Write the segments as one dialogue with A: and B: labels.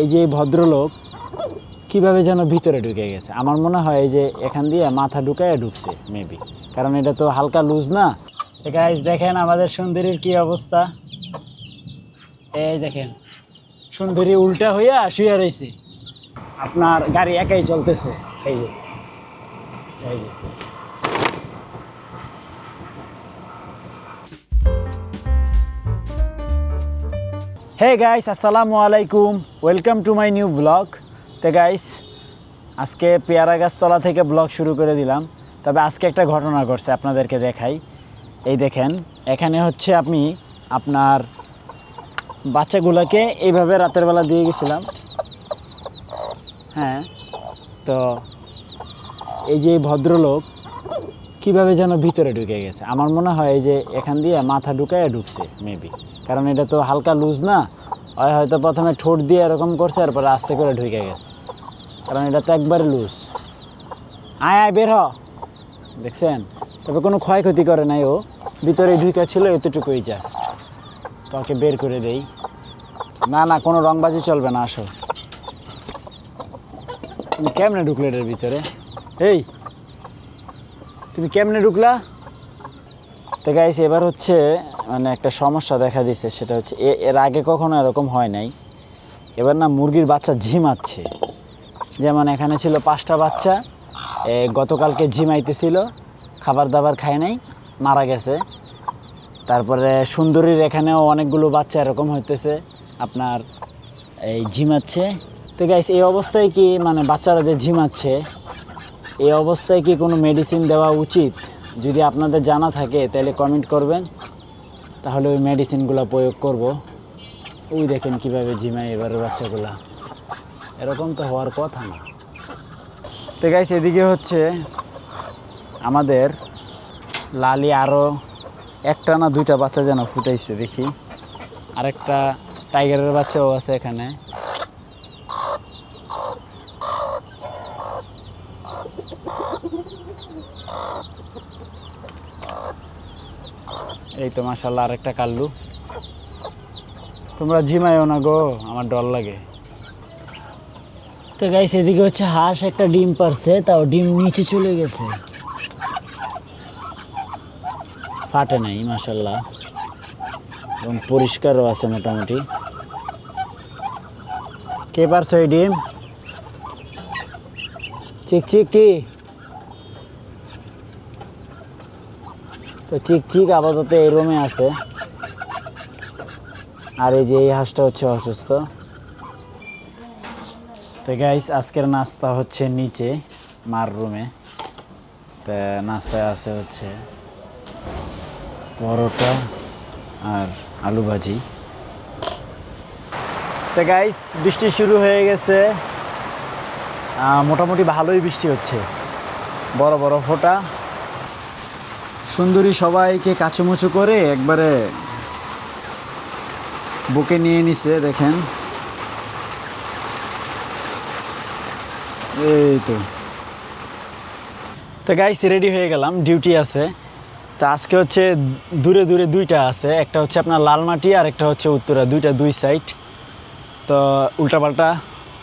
A: এই যে ভদ্রলোক কীভাবে যেন ভিতরে ঢুকে গেছে? আমার মনে হয় যে এখান দিয়ে মাথা ঢুকায় ঢুকছে মেবি কারণ এটা তো হালকা লুজ না? গাইজ দেখেন আমাদের সুন্দরীর কি অবস্থা। এই দেখেন, সুন্দরী উল্টা হইয়া শুয়ে রয়েছে আপনার গাড়ি একাই চলতেছে। এই যে এই যে। হে গাইস আসসালামু আলাইকুম welcome to my new blog তো গাইস আজকে পেয়ারা গাছতলা থেকে ব্লগ শুরু করে দিলাম। তবে আজকে একটা ঘটনা ঘটছে আপনাদেরকে দেখাই। এই দেখেন, এখানে হচ্ছে আমি আপনার বাচ্চাগুলোকে এইভাবে রাতের বেলা দিয়ে গেছিলাম। হ্যাঁ তো এই যে ভদ্রলোক কীভাবে যেন ভিতরে ঢুকে গেছে। আমার মনে হয় যে এখান দিয়ে মাথা ঢুকায় ঢুকছে মেবি কারণ এটা তো হালকা লুজ না। হয় হয়তো প্রথমে ঠোঁট দিয়ে এরকম করছে, এরপরে আস্তে করে ঢুকে গেছে। কারণ এটা তো একবারে লুজ আয় আয়, বের হ। দেখছেন? তবে কোনো ক্ষয়ক্ষতি করে নাই ও। ভিতরে ঢুকে ছিল, এতটুকুই জাস্ট তো ওকে বের করে দেই। না না, কোনো রংবাজি চলবে না, আসো। তুমি কেমনে ঢুকলে এটার ভিতরে? এই, তুমি কেমনে ঢুকলা? তো গাইস এবার হচ্ছে মানে একটা সমস্যা দেখা দিচ্ছে সেটা হচ্ছে এর আগে কখনো এরকম হয় নাই। এবার না মুরগির বাচ্চা ঝিমাচ্ছে যেমন এখানে ছিল পাঁচটা বাচ্চা গতকালকে ঝিমাইতেছিল খাবার দাবার খায় নাই, মারা গেছে। তারপরে সুন্দরীর এখানেও অনেকগুলো বাচ্চা এরকম হইতেছে, আপনার এই ঝিমাচ্ছে তো গাইস এই অবস্থায় কি মানে বাচ্চারা যে ঝিমাচ্ছে এই অবস্থায় কি কোনো মেডিসিন দেওয়া উচিত? যদি আপনাদের জানা থাকে, তাহলে কমেন্ট করবেন। তাহলে ওই মেডিসিনগুলো প্রয়োগ করব। ওই দেখেন কীভাবে জিমায় এবারের বাচ্চাগুলা। এরকম তো হওয়ার কথা না। তো গাইস এদিকে হচ্ছে আমাদের লালি আরও একটা না দুইটা বাচ্চা যেন ফুটাইছে, দেখি। আরেকটা টাইগারের বাচ্চাও আছে এখানে। এই তো মাসাল্লাহ আরেকটা কাল্লু। তোমরা ঝিমাইও না গো, আমার ডর লাগে। তো গাইস এদিকে হচ্ছে হাঁস একটা ডিম পারছে, তাও ডিম নিচে চলে গেছে। ফাটে নাই মাসাল্লাহ এবং পরিষ্কারও আছে মোটামুটি। কে পারছ এই ডিম? চিক চিক কি? তো চিক চিক আপাতত এই রুমে আছে। আর এই যে এই হাঁসটা হচ্ছে অসুস্থ। তো গাইস আজকের নাস্তা হচ্ছে নিচে, মার রুমে তো নাস্তায় আছে হচ্ছে পরোটা আর আলু ভাজি। তো গাইস বৃষ্টি শুরু হয়ে গেছে। মোটামুটি ভালোই বৃষ্টি হচ্ছে। বড় বড় ফোঁটা। সুন্দরী সবাইকে কাচুমুচু করে একবারে বুকে নিয়ে নিছে, দেখেন। এই তো। তো গাইস রেডি হয়ে গেলাম ডিউটি আছে। তো আজকে হচ্ছে দূরে দূরে দুইটা আছে, একটা হচ্ছে আপনার লালমাটি আর একটা হচ্ছে উত্তরা, দুইটা দুই সাইড তো উল্টাপাল্টা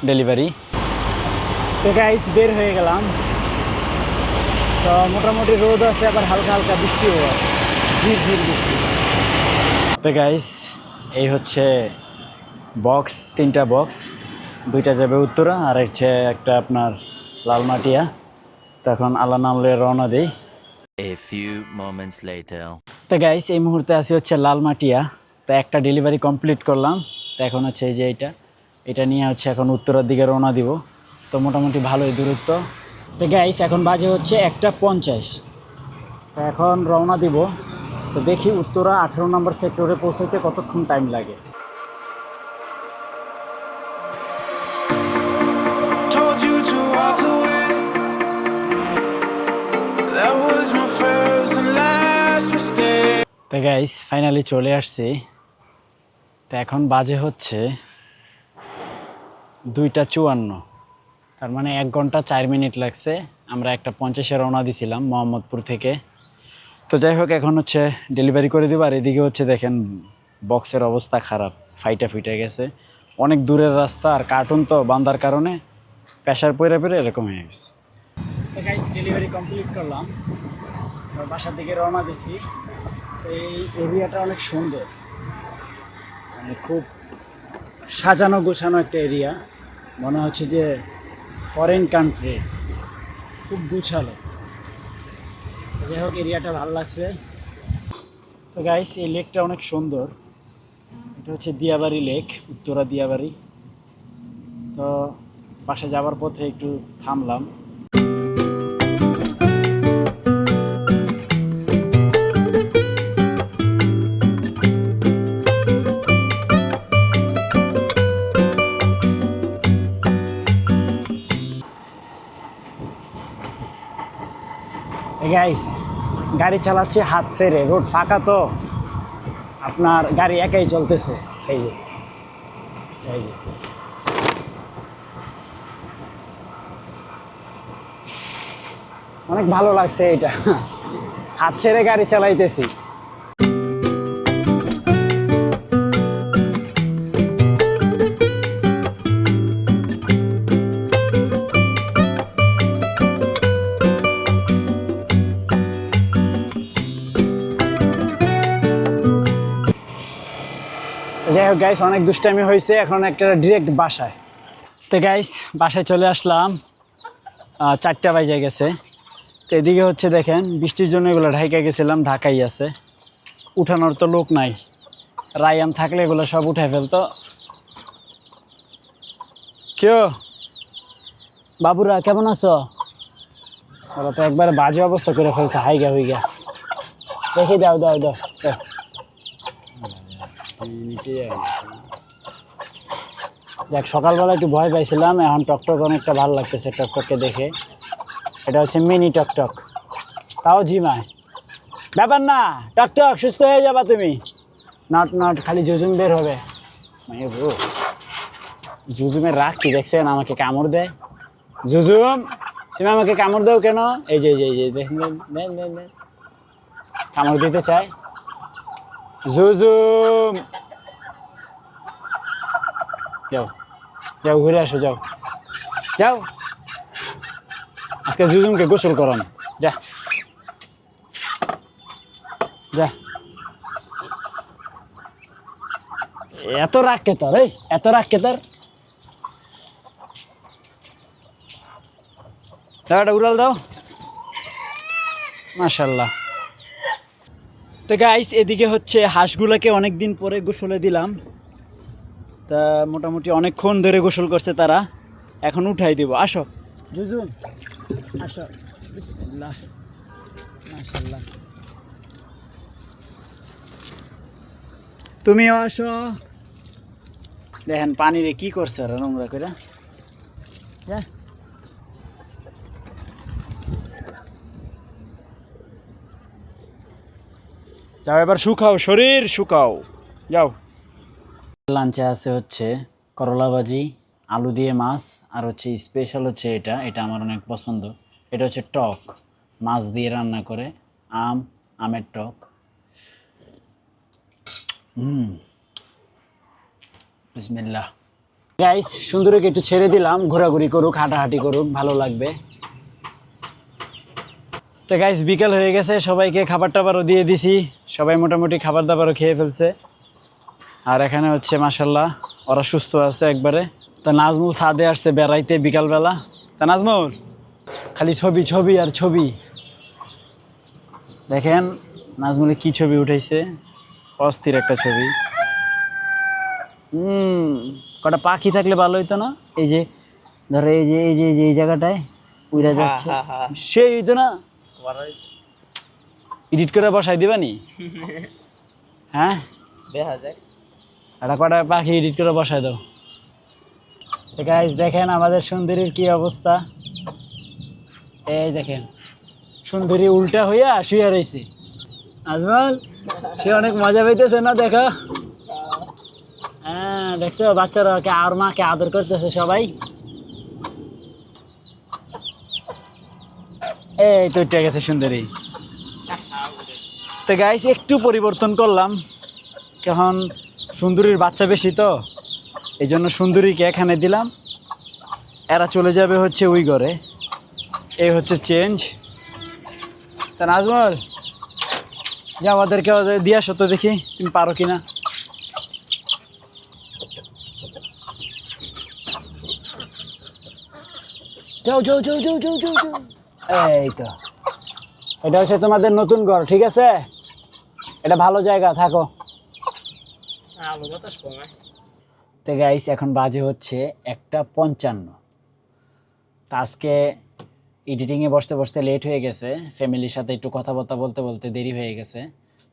A: ডেলিভারি তো গাইস বের হয়ে গেলাম। তো মোটামুটি রোদ আছে আবার হালকা হালকা বৃষ্টিও আছে। ঝির ঝির বৃষ্টি। তো গাইস এই হচ্ছে বক্স তিনটা বক্স দুইটা যাবে উত্তরা আর হচ্ছে একটা আপনার লালমাটিয়া। তখন আল্লাহ নামলে রওনা দিই।
B: A few moments later.
A: তো গাইস এই মুহূর্তে আছি হচ্ছে লালমাটিয়া। তো একটা ডেলিভারি কমপ্লিট করলাম। তো এখন হচ্ছে এই যে এইটা। এটা নিয়ে হচ্ছে এখন উত্তরের দিকে রওনা দিব। তো মোটামুটি ভালোই দূরত্ব। তো গাইস এখন বাজে হচ্ছে একটা পঞ্চাশ। তো এখন রওনা দিব। তো দেখি উত্তরা আঠেরো নম্বর সেক্টরে পৌঁছাতে কতক্ষণ টাইম লাগে. তো গাইস ফাইনালি চলে আসছি। তো এখন বাজে হচ্ছে দুইটা চুয়ান্ন। তার মানে এক ঘণ্টা চার মিনিট লাগছে। আমরা একটা পঞ্চাশে রওনা দিছিলাম মোহাম্মদপুর থেকে। তো যাই হোক, এখন হচ্ছে ডেলিভারি করে দেবো। আর এদিকে হচ্ছে দেখেন বক্সের অবস্থা খারাপ, ফাইটা ফিটে গেছে। অনেক দূরের রাস্তা, আর কার্টুন তো বান্ধার কারণে প্রেশার পরে পরে এরকম হয়ে গেছে। গাইস ডেলিভারি কমপ্লিট করলাম। বাসার দিকে রওনা দিছি। এই এরিয়াটা অনেক সুন্দর। মানে খুব সাজানো গোছানো একটা এরিয়া মনে হচ্ছে যে ফরেন কান্ট্রি খুব গুছালো। যাই হোক, এরিয়াটা ভালো লাগছে। তো গাইস এই লেকটা অনেক সুন্দর। এটা হচ্ছে দিয়াবাড়ি লেক উত্তরা দিয়াবাড়ি। তো পাশে যাওয়ার পথে একটু থামলাম। গাইস গাড়ি চালাচ্ছি হাত ছেড়ে, রোড ফাঁকা তো। আপনার গাড়ি একাই চলতেছে। এই যে এই যে। অনেক ভালো লাগছে এটা হাত ছেড়ে গাড়ি চালাইতেছি। গাইস অনেক দুষ্টামি হয়েছে, এখন একটা ডিরেক্ট বাসায়। তো গাইস বাসায় চলে আসলাম। চারটা বাজে গেছে। তো এদিকে হচ্ছে দেখেন, বৃষ্টির জন্য এগুলো ঢাইকা গেছিলাম, ঢাকাই আছে। উঠানোর তো লোক নাই। রায়ান থাকলে এগুলো সব উঠাই ফেলতো। কেউ বাবুরা, কেমন আছো? ওরা তো একবার বাজে অবস্থা করে ফেলছে, হাইগা হইগা। দেখি দাও দাও দাও। যাক সকালবেলা একটু ভয় পাইছিলাম এখন টকটক অনেকটা ভালো লাগতেছে টকটককে দেখে এটা হচ্ছে মিনি টকটক তাও ঝিমায় ব্যাপার না টকটক সুস্থ হয়ে যাবা তুমি নট নট খালি জুজুম বের হবে জুজুমের রাগ কি দেখছেন আমাকে কামড় দেয় জুজুম তুমি আমাকে কামড় দাও কেন এই যে এই যে দেন কামড় দিতে চায় জুজুম যাও। যাও, ঘুরে আসো, যাও। যাও। আজকে জুজুমকে গোসল করান। যা। যা। এত রাগ কে তোর, এই? এত রাগ কে তোর? দাও উড়াল দাও। মাশাল্লাহ। তো গাইস এদিকে হচ্ছে হাঁসগুলোকে অনেক দিন পরে গোসলে দিলাম। তা মোটামুটি অনেকক্ষণ ধরে গোসল করছে তারা। এখন উঠাই দিব। আসো। জুজুন আসো। মাশাল্লাহ তুমিও আসো। দেখেন পানিরে কি করছে ওরা নোংরা করে যা যাও, এবার শুকাও, শরীর শুকাও। যাও। লাঞ্চে আছে হচ্ছে করলা ভাজি, আলু দিয়ে মাছ, আর হচ্ছে স্পেশাল হচ্ছে এটা এটা আমার অনেক পছন্দ। এটা হচ্ছে টক, মাছ দিয়ে রান্না করে, আম, আমের টক। হুম। বিসমিল্লাহ। গাইস সুন্দরীকে একটু ছেড়ে দিলাম, ঘোরাঘুরি করুক, হাঁটাহাঁটি করুক, ভালো লাগবে। তো গাইস বিকাল হয়ে গেছে সবাইকে খাবার টাবারও দিয়ে দিছি। সবাই মোটামুটি খাবার দাবারও খেয়ে ফেলছে। আর এখানে হচ্ছে মাসাল্লাহ ওরা সুস্থ আছে একবারে। তো নাজমুল ছাদে আসছে বেড়াইতে বিকালবেলা। তা নাজমুল খালি ছবি ছবি আর ছবি। দেখেন নাজমুলে কি ছবি উঠাইছে। অস্থির একটা ছবি। হুম কটা পাখি থাকলে ভালো হইতো না? এই যে ধরো এই যে এই যে এই যে এই জায়গাটায় উড়া যাচ্ছে সেই হইতো না? এডিট করে বসাই দিবানি? হ্যাঁ?
C: দেখা যায়
A: একটা কটা পাখি এডিট করে বসাই দাও। গাইজ দেখেন আমাদের সুন্দরীর কি অবস্থা। এই দেখেন সুন্দরী উল্টা হইয়া শুয়ে রয়েছে আজমল সে অনেক মজা পাইতেছে না দেখো? হ্যাঁ দেখছ? বাচ্চারা আর মাকে আদর করতেছে সবাই। এই তো উঠে গেছে সুন্দরী। তো গাইস একটু পরিবর্তন করলাম। কারণ সুন্দরীর বাচ্চা বেশি তো, এই জন্য সুন্দরীকে এখানে দিলাম। এরা চলে যাবে হচ্ছে ওই ঘরে এই হচ্ছে চেঞ্জ তা নাজমল যে আমাদেরকে দিয়ে আসো তো দেখি, তুমি পারো কিনা। যাও যাও যাও যাও যাও যাও যাও। এই তো এটা হচ্ছে তোমাদের নতুন ঘর ঠিক আছে? এটা ভালো জায়গা থাকো। তো গাইস এখন বাজে হচ্ছে একটা পঞ্চান্ন। তা আজকে এডিটিংয়ে বসতে বসতে লেট হয়ে গেছে। ফ্যামিলির সাথে একটু কথাবার্তা বলতে বলতে দেরি হয়ে গেছে।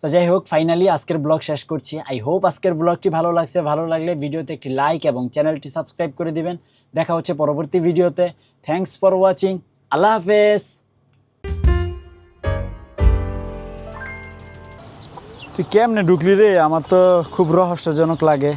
A: তো যাই হোক ফাইনালি আজকের ব্লগ শেষ করছি। আই হোপ আজকের ব্লগটি ভালো লাগছে। ভালো লাগলে ভিডিওতে একটি লাইক এবং চ্যানেলটি সাবস্ক্রাইব করে দিবেন। দেখা হচ্ছে পরবর্তী ভিডিওতে থ্যাঙ্কস ফর ওয়াচিং আল্লাহ হাফেজ তুই কেমনে ঢুকলি রে? আমার তো খুব রহস্যজনক লাগে।